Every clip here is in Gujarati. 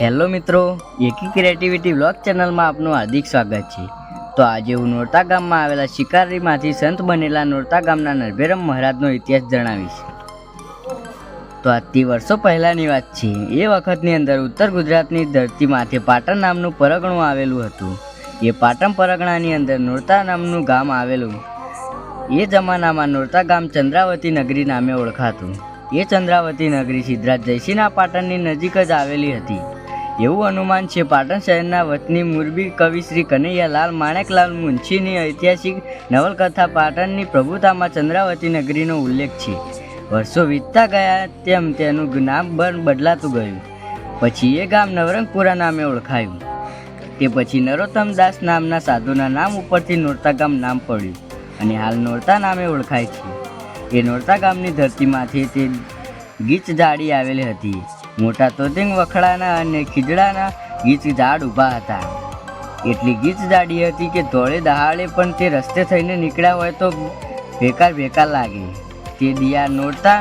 હેલો મિત્રો, એકી ક્રિએટિવિટી બ્લોગ ચેનલમાં આપનું હાર્દિક સ્વાગત છે. તો આજે હું નોરતા ગામમાં આવેલા શિકારીમાંથી સંત બનેલા નોરતા ગામના નરભેરમ મહારાજનો ઇતિહાસ જણાવીશ. તો આજથી વર્ષો પહેલાંની વાત છે. એ વખતની અંદર ઉત્તર ગુજરાતની ધરતી માથે પાટણ નામનું પરગણું આવેલું હતું. એ પાટણ પરગણાની અંદર નોરતા નામનું ગામ આવેલું. એ જમાનામાં નોરતા ગામ ચંદ્રાવતી નગરી નામે ઓળખાતું. એ ચંદ્રાવતી નગરી સિદ્ધરાજ જયસિંહના પાટણની નજીક જ આવેલી હતી. એવું અનુમાન છે, પાટણ શહેરના વતની મુરબી કવિ શ્રી કનૈયાલાલ માણેકલાલ મુનશીની ઐતિહાસિક નવલકથા પાટણની પ્રભુતામાં ચંદ્રાવતી નગરીનો ઉલ્લેખ છે. વર્ષો વીતતા ગયા તેમ તેનું નામ પણ બદલાતું ગયું. પછી એ ગામ નવરંગપુરા નામે ઓળખાયું. તે પછી નરોત્તમ દાસ નામના સાધુના નામ ઉપરથી નોરતા ગામ નામ પડ્યું અને હાલ નોરતા નામે ઓળખાય છે. એ નોરતા ગામની ધરતીમાંથી તે ગીચ જાળી આવેલી હતી. મોટા તોતિંગ વખડાના અને ખીજડાના ગીચ ઝાડ ઊભા હતા. એટલી ગીચ જાડી હતી કે ધોળે દહાડે પણ તે રસ્તે થઈને નીકળ્યા હોય તો ભેકાર ભેકાર લાગે. તે દિયા નોરતા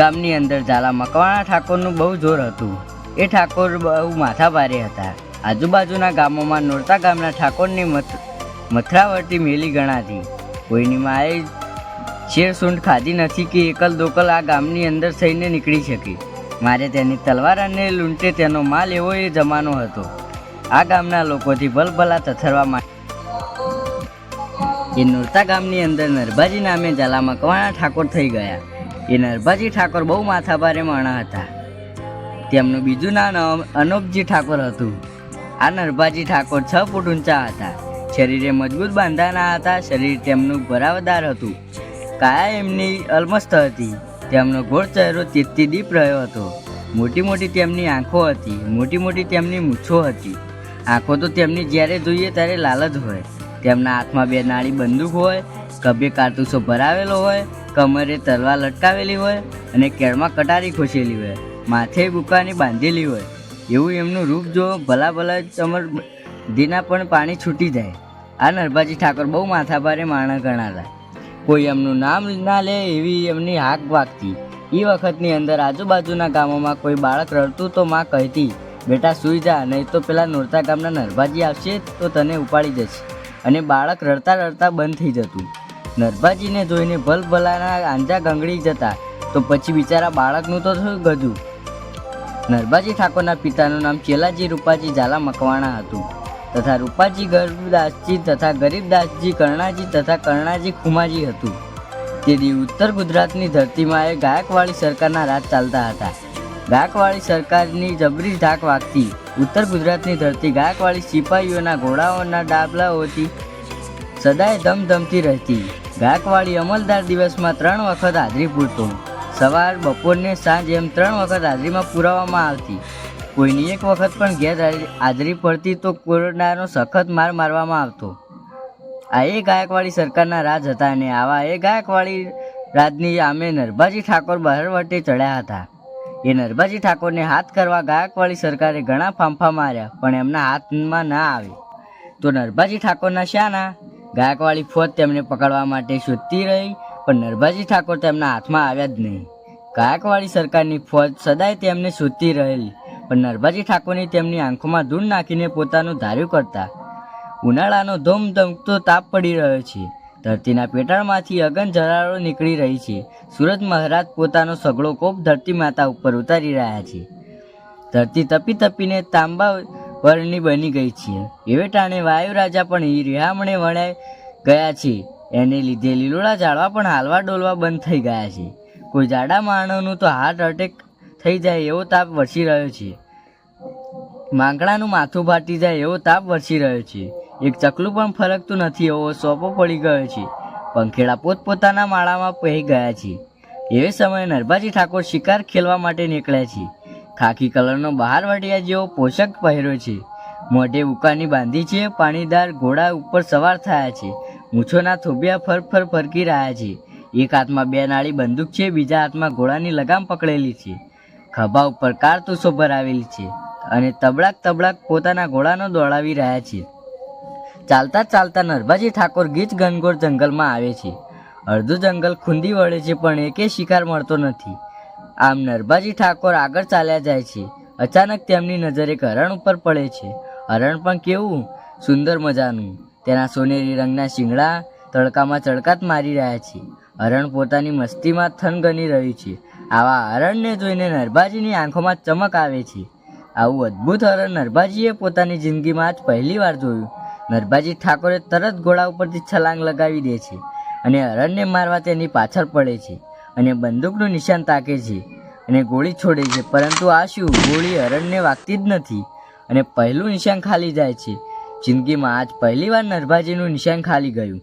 ગામની અંદર ઝાલા મકવાણા ઠાકોરનું બહુ જોર હતું. એ ઠાકોર બહુ માથા ભારે હતા. આજુબાજુના ગામોમાં નોરતા ગામના ઠાકોરની મથ મથરાવટી મેલી ગણાતી. કોઈની માએ શેરસૂંઢ ખાધી નથી કે એકલ દોકલ આ ગામની અંદર થઈને નીકળી શકે. મારે તેની તલવાર અને લૂંટે તેનો માલ એવો એ જમાનો હતો. આ ગામના લોકોથી ભલભલા તથરવા માટે એ નોરતા ગામની અંદર નરભાજી નામે ઝાલા મકવાણા ઠાકોર થઈ ગયા. એ નરભાજી ઠાકોર બહુ માથાભારે માણા હતા. તેમનું બીજું નામ અનોપજી ઠાકોર હતું. આ નરભાજી ઠાકોર છ ફૂટ ઊંચા હતા. શરીરે મજબૂત બાંધાના હતા. શરીર તેમનું ભરાવદાર હતું. કાયા એમની અલમસ્ત હતી. તેમનો ગોળ ચહેરો તેજથી દીપ રહ્યો હતો. મોટી મોટી તેમની આંખો હતી, મોટી મોટી તેમની મૂછો હતી. આંખો તો તેમની જ્યારે જોઈએ ત્યારે લાલ જ હોય. તેમના હાથમાં બે નાળી બંદૂક હોય, કભે કારતૂસો ભરાવેલો હોય, કમરે તલવાર લટકાવેલી હોય અને કેળમાં કટારી ખોસેલી હોય, માથે બુકાની બાંધેલી હોય. એવું એમનું રૂપ જો ભલા ભલા ચમર દીના પણ પાણી છૂટી જાય. આ નરભાજી ઠાકોર બહુ માથાભારે માણસ ગણાતા. કોઈ એમનું નામ ના લે એવી એમની હાક વાગતી. એ વખતની અંદર આજુબાજુના ગામોમાં કોઈ બાળક રડતું તો માં કહેતી, બેટા સૂઈ જા, નહીં તો પેલા નોરતા ગામના નરભાજી આવશે તો તને ઉપાડી જશે અને બાળક રડતા રડતા બંધ થઈ જતું. નરભાજીને જોઈને ભલભલાના આંજા ગંગડી જતા, તો પછી બિચારા બાળકનું તો થયું ગજું નરભાજી ઠાકોરના પિતાનું નામ ચેલાજી રૂપાજી ઝાલા મકવાણા હતું. તથા રૂપાજી ગરીબદાસજી તથા ગરીબદાસજી કર્ણાજી તથા કર્ણાજી ખુમાજી હતું. તે દી ઉત્તર ગુજરાતની ધરતીમાં એ ગાયકવાડી સરકારના રાજ ચાલતા હતા. ગાયકવાડી સરકારની જબરી ધાક વાગતી ઉત્તર ગુજરાતની ધરતી ગાયકવાડી સિપાહીઓના ઘોડાઓના ડાબલાઓથી સદાય ધમધમતી રહેતી. ગાયકવાડી અમલદાર દિવસમાં ત્રણ વખત હાજરી પૂરતો. સવાર બપોરને સાંજ એમ ત્રણ વખત હાજરીમાં પુરાવવામાં આવતી. કોઈની એક વખત પણ ગેરહાજરી પડતી તો કોરોનાનો સખત માર મારવામાં આવતો. આ એ ગાયકવાડી સરકારના રાજ હતા અને આવા એ ગાયકવાડી રાજની આમે નરભાજી ઠાકોર બહારવટે ચડ્યા હતા. એ નરભાજી ઠાકોરને હાથ કરવા ગાયકવાડી સરકારે ઘણા ફાંફા માર્યા, પણ એમના હાથમાં ના આવે. તો નરભાજી ઠાકોરના શાના? ગાયકવાડી ફોજ તેમને પકડવા માટે શોધતી રહી, પણ નરભાજી ઠાકોર તેમના હાથમાં આવ્યા જ નહીં. ગાયકવાડી સરકારની ફોજ સદાય તેમને શોધતી રહેલી. પણ નરભાજી ઠાકોરની તેમની આંખોમાં ધૂળ નાખીને પોતાનું ધાર્યું કરતા. ઉનાળાનો ધોમ ધમકતો તાપ પડી રહ્યો છે. ધરતીના પેટાળમાંથી અગન જરાળો નીકળી રહી છે. સુરત મહારાજ પોતાનો સગળો કોપ ધરતી માતા ઉપર ઉતારી રહ્યા છે. ધરતી તપી તપીને તાંબા વર્ણની બની ગઈ છે. એવે ટાણે વાયુ રાજા પણ રિહામણે વણાઈ ગયા છે. એને લીધે લીલોડા ઝાડવા પણ હાલવા ડોલવા બંધ થઈ ગયા છે. કોઈ જાડા માણસનું તો હાર્ટ અટેક થઈ જાય એવો તાપ વરસી રહ્યો છે. માંગણાનું માથું ફાટી જાય એવો તાપ વરસી રહ્યો છે. એક ચકલું પણ ફરકતું નથી એવો સોપો પડી ગયો છે. પંખેડા પોતપોતાના માળામાં પહેરી ગયા છે. એવે સમયે નરભાજી ઠાકોર શિકાર ખેલવા માટે નીકળ્યા છે. ખાકી કલરનો બહાર વટિયા જેવો પોષક પહેર્યો છે. મોઢે ઉકાની બાંધી છે, પાણીદાર ઘોડા ઉપર સવાર થયા છે. મૂછોના થોબિયા ફર ફર ફરકી રહ્યા છે. એક હાથમાં બે નાળી બંદૂક છે, બીજા હાથમાં ઘોડાની લગામ પકડેલી છે. ખભા ઉપર કારતુસો ભરાવેલી છે. અને તબડાક તબડાક પોતાના ઘોડાનો દોડાવી રહ્યા છે ચાલતા ચાલતા નરભાજી ઠાકોર ગીચ ગનગોર જંગલમાં આવે છે. અડધું જંગલ ખૂંદી વળે છે પણ એકે શિકાર મળતો નથી. આમ નરભાજી ઠાકોર આગળ ચાલ્યા જાય છે. અચાનક તેમની નજર એક હરણ ઉપર પડે છે. હરણ પણ કેવું? સુંદર મજાનું. તેના સોનેરી રંગના શિંગડા તડકામાં ચડકાત મારી રહ્યા છે. હરણ પોતાની મસ્તીમાં થનગની રહ્યું છે. આવા હરણને જોઈને નરભાજીની આંખોમાં ચમક આવે છે. આવું અદ્ભુત હરણ નરભાજીએ પોતાની જિંદગીમાં જ પહેલી વાર જોયું. નરભાજી ઠાકોરે તરત ઘોડા ઉપરથી છલાંગ લગાવી દે છે અને હરણને મારવા તેની પાછળ પડે છે અને બંદૂકનું નિશાન તાકે છે અને ગોળી છોડે છે. પરંતુ આ શું? ગોળી હરણને વાગતી જ નથી અને પહેલું નિશાન ખાલી જાય છે. જિંદગીમાં આજ પહેલીવાર નરભાજીનું નિશાન ખાલી ગયું.